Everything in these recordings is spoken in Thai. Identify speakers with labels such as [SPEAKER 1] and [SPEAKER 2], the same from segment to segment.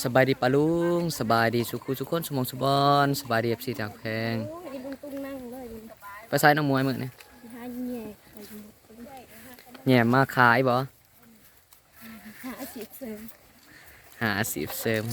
[SPEAKER 1] สบายดีปะลุงสบายดีสุขุสุขคนสมองสุบอนสบายดีเอฟซีจากแพง
[SPEAKER 2] โอ้ยลุงตุ้งนั่งเลย
[SPEAKER 1] ไปใส่น้องมวยมึงเนี่ย
[SPEAKER 2] แย่มา
[SPEAKER 1] ขายบ่
[SPEAKER 2] หาสิเสริม
[SPEAKER 1] หาอาชีเสริม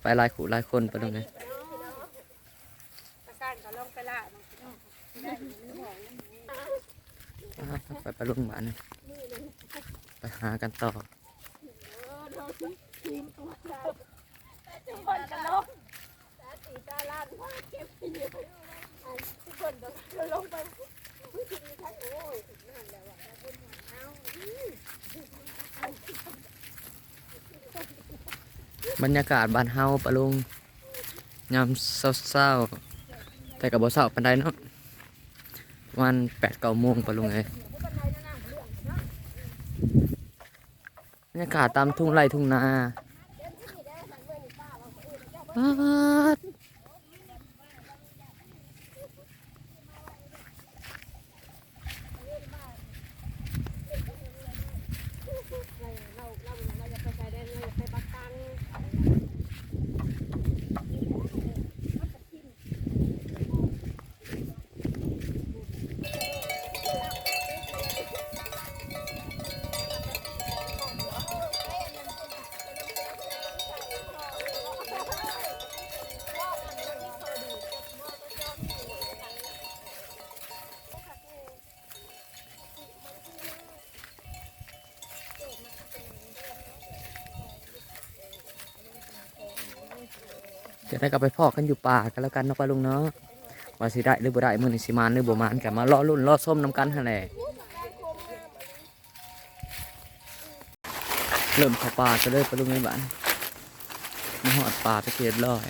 [SPEAKER 1] ไปลายขู่ลายคนไปลุงเลยไปไปลุงบ้านนี่ไปหากันต่อ
[SPEAKER 2] คนจะลงสาสีตาลาดว่าเก็บที่อยู่ทุกคนจะลงไปผู้ชิมทั้งโอ้ยนั่นแหละว่า
[SPEAKER 1] บรรยากาศบ้านเฮาปะลุงยามเศร้าๆแต่กับบ่เศร้าปานใดเนาะประมาณแปดเก้าโมงปะลุงเลย บรรยากาศตามทุ่งไร่ทุ่งนา
[SPEAKER 2] จะได้ก
[SPEAKER 1] ลับไปพอกกันอยู่ป่ากันแล้วกันเนาะปะลุงเนาะว่าสิได้หรือบ่ได้มื้อนี้สิมานหรือบ่มานกันมารอรุ่นรอส้มน้ำกันหั่นแหละเริ่มเข้าป่ากันเลยปะลุงไอ้บ้านมาหอดป่าไปเรียบร้อย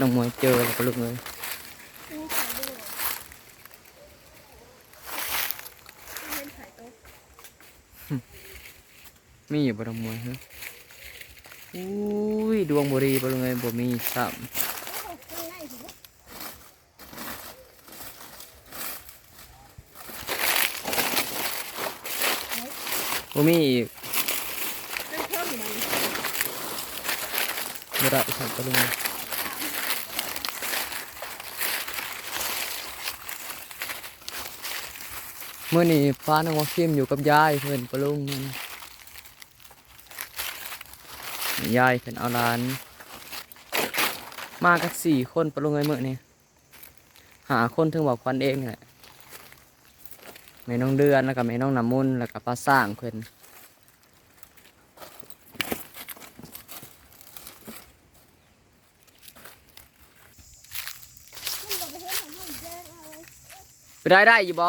[SPEAKER 1] น้องมวยเจอแล้วปะลุงเลยมีอยู่บ่น้องมวยฮะ อุ้ยดวงบุรีปะลุงเลยบ่มีซ้ำบ่มีอีกบ่ได้ซ้ำปะลุงเลยเมื่อนี้ฟ้าน้องว่าคิมอยู่กับยายเพิ่นปลุงนั่ ยายเพิ่นเอาหลาน มากันสี่คนปะลุงไอ้เมื่อนี้หาคนถึงบอกควันเองแหละแม่น้องเดือนแล้วก็แม่น้องน้ำมุนแล้วก็ป้าสร้างเพิ่นไปได้ได้อยู่บ่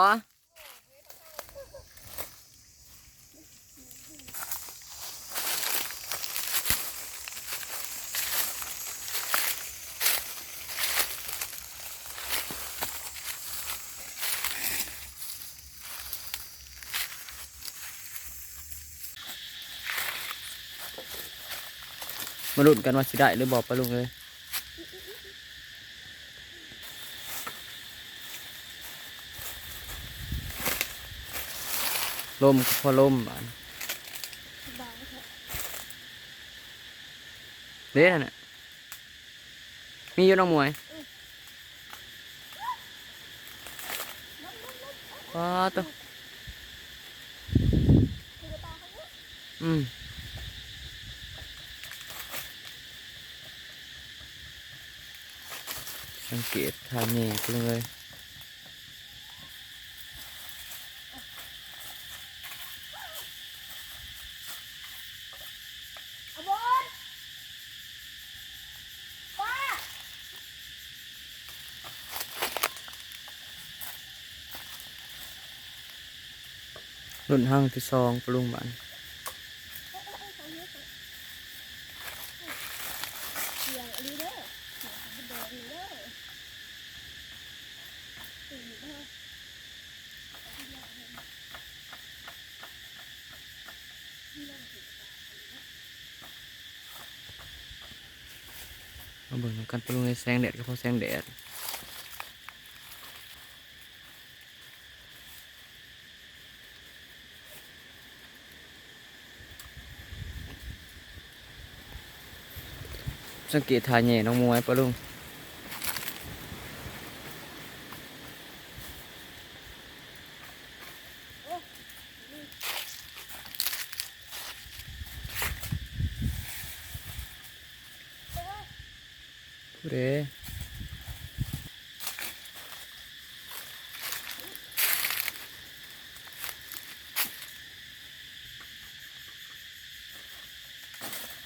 [SPEAKER 1] มาลุ้นกันว่าสิได้หรือบอกปะลุงเลยลมพอลมบานเด้นน่ะมีอยู่น้องมวยว้าตัวอืม สังเกตทางนี้ไปเลย
[SPEAKER 2] เอาบอลป้า
[SPEAKER 1] รุ่นห้างที่สองปรุงบ้าน มาเบิ่งกันปลงในแสงแดดก็พอแสงแดดสังเกตทายเง่น้องมวยปะลุง เด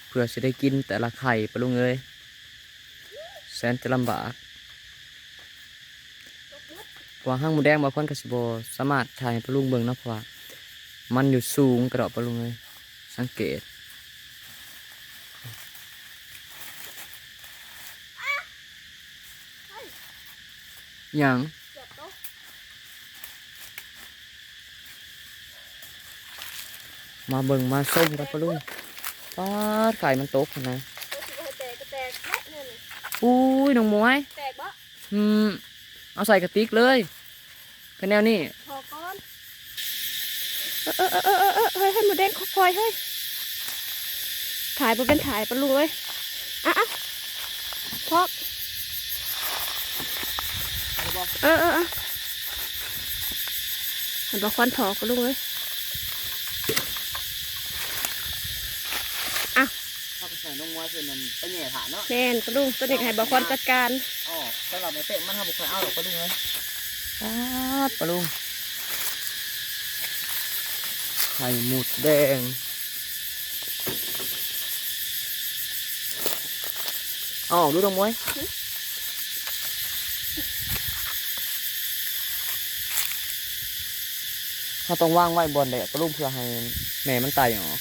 [SPEAKER 1] เพื่อจะได้กินแต่ละไข่ปะลุงเอ้ยแสนจะลำบากกว่าห้างมูแดงบางคนกสิบสามารถถ่ายให้ปลุงเบิงนะเพราะว่ามันอยู่สูงกระดอกปะลุงเลยสังเกต ยัง
[SPEAKER 2] เกือบโต๊ะ
[SPEAKER 1] มาเบิ่งมาส้มกันปะลุงปาดไข่มันตกนะ
[SPEAKER 2] โต๊ะสิบ่ให้แตกก็แตกแม่เนี่ยนี่
[SPEAKER 1] อุ้ยน้องมวย
[SPEAKER 2] แตกบ่
[SPEAKER 1] อืมเอาใส่กระติกเลยคะแนวนี้
[SPEAKER 2] พอก่อนเออเออเออเออเออเฮ้ยให้หมดแดงคอยๆเฮ้ยถ่ายบ่เป็นถ่ายปะลุงเอ้ยอะอะพอก เออเออเออเห็นบ่ควันถอกปะลุงเอ้ย
[SPEAKER 1] ถ้าไปใส่น้องมวยเพื่อนมันไปแง่ฐานเนาะ
[SPEAKER 2] แม่นปะลุงตัวนี้ให้บ่ควันจัดการ
[SPEAKER 1] อ๋อสำหรับในเตะมันทำบุคคลเอาหรอกปะลุงเลยปาดปะลุงไข่หมุดแดงอ๋อดูตรงมวย เขาต้องว่างไว้บนแดดปะลุงเพื่อให้แม่มันตายออก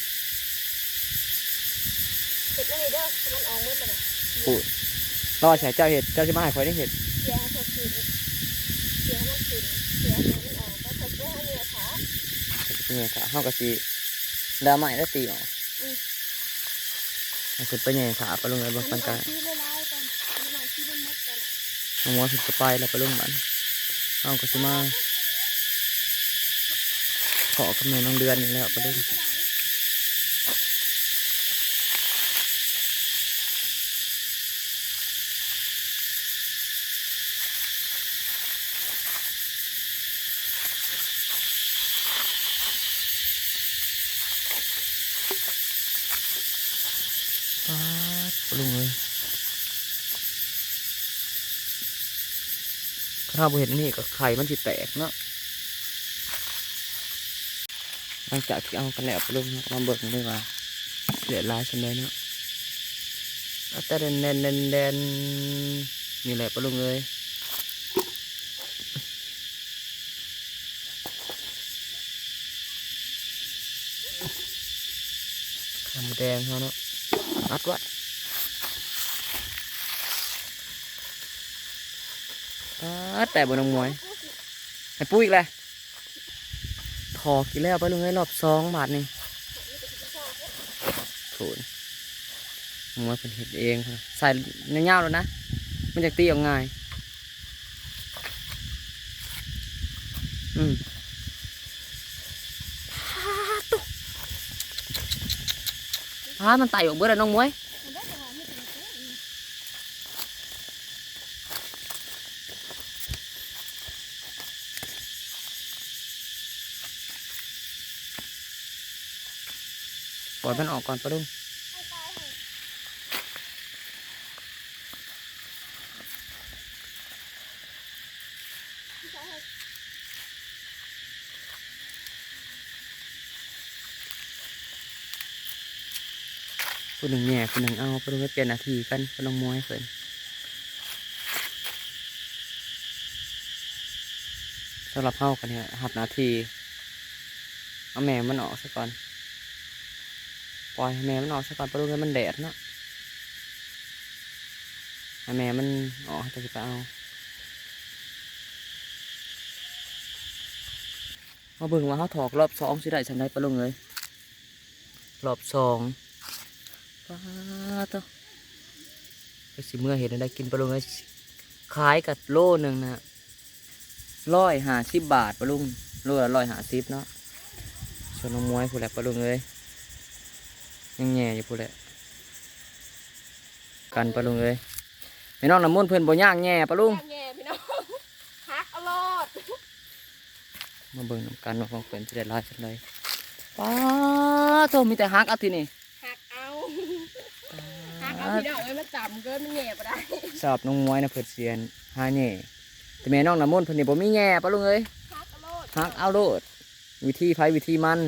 [SPEAKER 2] ติดอันนี้เด้อมันออกมืดเลย
[SPEAKER 1] พูดรอใช้เจ้าเห็ดเจ้าจะมาให้คอยได้เห็ด
[SPEAKER 2] เสียให้เขาขึ้นเสียให้มันขึ้นเสียให้มันออกแล้วเขาจะให้เนื้อขา
[SPEAKER 1] เป็นไงค่ะเฮากะสิดาใหม่แล้วตีออกมันคือเป็นไงค่ะปะลุงเลยบนปันกาย
[SPEAKER 2] ที่ละลายกันมีหน่อยที่มันมดกัน
[SPEAKER 1] น้องมอสุดจะไปแล้วปะลุงมันเฮากะสิมา ขอกับแม่น้องเดือนนี่แหล้วปะลุงปาดปะลุงเลยถ้าบ่เห็นนี่ก็ไข่มันสิแตกเนาะ หลังจากที่เอากันแล้วปลุงเราก็มาเบิกเลยว่าเหลือลายชันเลยเนาะอาแต่เดนเดนเดนเดนนี่แหละปลุงเลยไข่หมูแดงเขาเนาะอัดไว้อัดแต่บนน้องมวยให้ปุ้ยอีกเลย อกี่แล้วไปลุงให้รอบสองบาทนี่ถูนมวยเป็นเห็ดเองค่ะใส่เงาวๆแล้วนะ มันจะตีออกง่าย อืมพามันไต่ออกเบื่อแล้วน้องมวย ปล่อยมันออกก่อนปะลุงคนหนึ่งแง่คนหนึ่งเอาปะลุงไปเปลี่ยนนาทีกันปะลุงมวยเพิ่นสำหรับเฮากันเนี่ยหับนาทีเอาแม่มันออกซะก่อน ปล่อยให้แม่มันออกซะก่อนปะลุงให้มันแดดเนาะให้แม่มันออกจะสิไปเอามาเบิ่งว่าเขาถอกรอบสองสิได้ฉันได้ปะลุงเลยรอบสองป้าตัวไปสิเมื่อเห็นได้กินปะลุงเลยขายกับโลหนึ่งนะร้อยห้าสิบบาทปะลุงโลละร้อยห้าสิบเนาะส่วนน้องมวยผู้แหละปะลุงเลย ยังแง่อยู่พูดแหละกันปะลุงเลยแม่น้องน้ำมนต์เพิ่นบ่ย่างแง่ปะลุง
[SPEAKER 2] แง่พี่น้องฮักอรอด
[SPEAKER 1] มาเบิ่งน้ำกันว่าของเพิ่นสิได้หลายจังไดป้าโตมีแต่ฮักเอาทีนี่
[SPEAKER 2] ฮักเอาฮักเอาพี่น้องเอ้ยมาจับเกินมันแง่ปะได้
[SPEAKER 1] สอบน้องมวยนะเพิ่นเสียนหาแง่แต่แม่น้องน้ำมนต์เพิ่นนี่บ่มีแง่ปะลุงเอ้ย
[SPEAKER 2] ฮักอรอด
[SPEAKER 1] ฮักเอาโลดวิธีไผวิธีมัน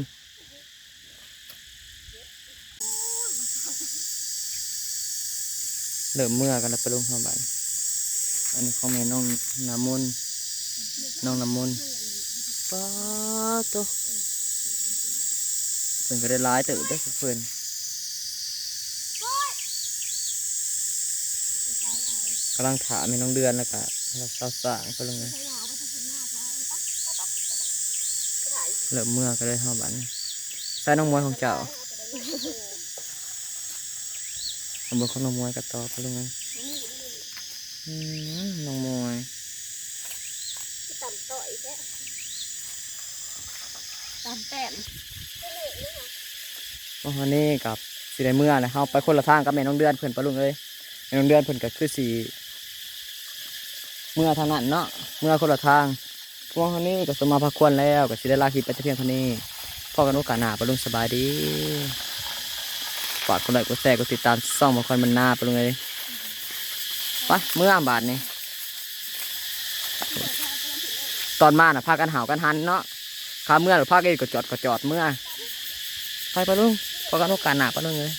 [SPEAKER 1] เริ่มเมื่อกันแล้วไปลงเฮาบัดอันนี้ของแม่น้องน้ำมนน้องน้ำมนป้าโตเพิ่อนก็ได้หลายเติบได้เพิ่อนกำลังถามแม่น้องเดือนแล้วก็เราสาวสางปะลุงเอ้ยเหลือเมื่อก็เลยห้าบันใส่น้องมวยของเจ้า เอาเบอร์ของน้องมวยกับต่อไปลุงไงอืมน้องมวย
[SPEAKER 2] ต่ำต่อยแค่ต่ำแต้ม
[SPEAKER 1] วันนี้กับสีได้เมื่อนะเฮาไปคนละทางกับแม่น้องเดือนเพิ่นปะลุงเอ้ยแม่น้องเดือนเพิ่นก็คือสีเมื่อทางนั้นเนาะเมื่อคนละทางพวกเขานี่ก็สมมาพักควรแล้วก็สิได้ลาคลิปไปแต่เพียงเท่านี้พอกันโอกาสหน้าปะลุงสบายดี ฝากกดไลค์กดแชร์กดติดตามซ่องมาคอยมันหน้าปะลุงเอ้ยไปเมื่อบาทนี่ตอนมาน่ะพากันเห่ากันหันเนาะขาเมื่อหรือพากันก็จอดก็จอดเมื่อไปปะลุงพากันโอกาสหนาปะลุงเลย